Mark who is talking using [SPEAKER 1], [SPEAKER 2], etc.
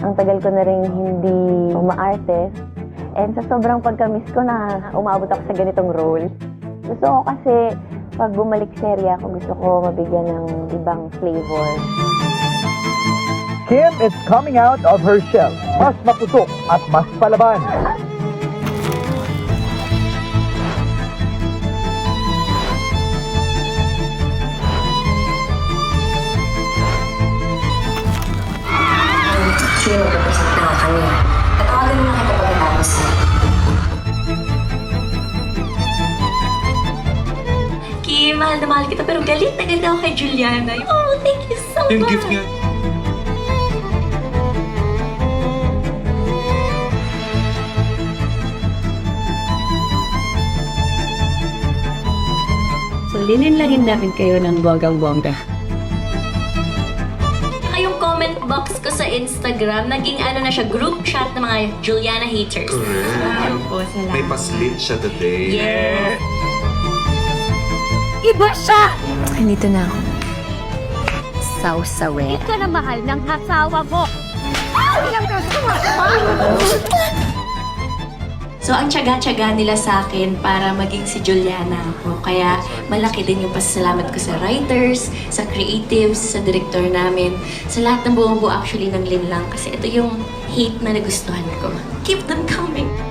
[SPEAKER 1] Ang tagal ko na rin hindi umaarte. And sa sobrang pagka-miss ko na umabot ako sa ganitong role. Gusto ko kasi pag bumalik serya ako, gusto ko mabigyan ng ibang flavor.
[SPEAKER 2] Kim is coming out of her shell. Mas maputok at mas palaban.
[SPEAKER 3] Actually, magpapresent na nga kami. Tatawagan mo na kita pagkatapos na.
[SPEAKER 4] Kim, mahal na mahal kita pero galit na galit ako kay Juliana. Oh, thank you so
[SPEAKER 5] Yung
[SPEAKER 4] much.
[SPEAKER 5] gift niya.
[SPEAKER 6] So, lininlangin namin kayo ng bonggang-bongga.
[SPEAKER 4] Saka yung comment box Instagram, naging ano na siya, group chat ng mga Juliana haters.
[SPEAKER 5] Correct.
[SPEAKER 4] po, salamat.
[SPEAKER 5] May paslit siya today.
[SPEAKER 4] Yes.
[SPEAKER 6] Iba siya!
[SPEAKER 7] Nandito na ako. Sausawe.
[SPEAKER 6] Ito na mahal ng asawa mo!
[SPEAKER 4] So, ang tiyaga-tiyaga nila sa akin para maging si Juliana ako. Kaya, malaki din yung pasasalamat ko sa writers, sa creatives, sa director namin, sa lahat ng buong buo actually ng Linlang. Kasi ito yung hate na nagustuhan ko. Keep them coming!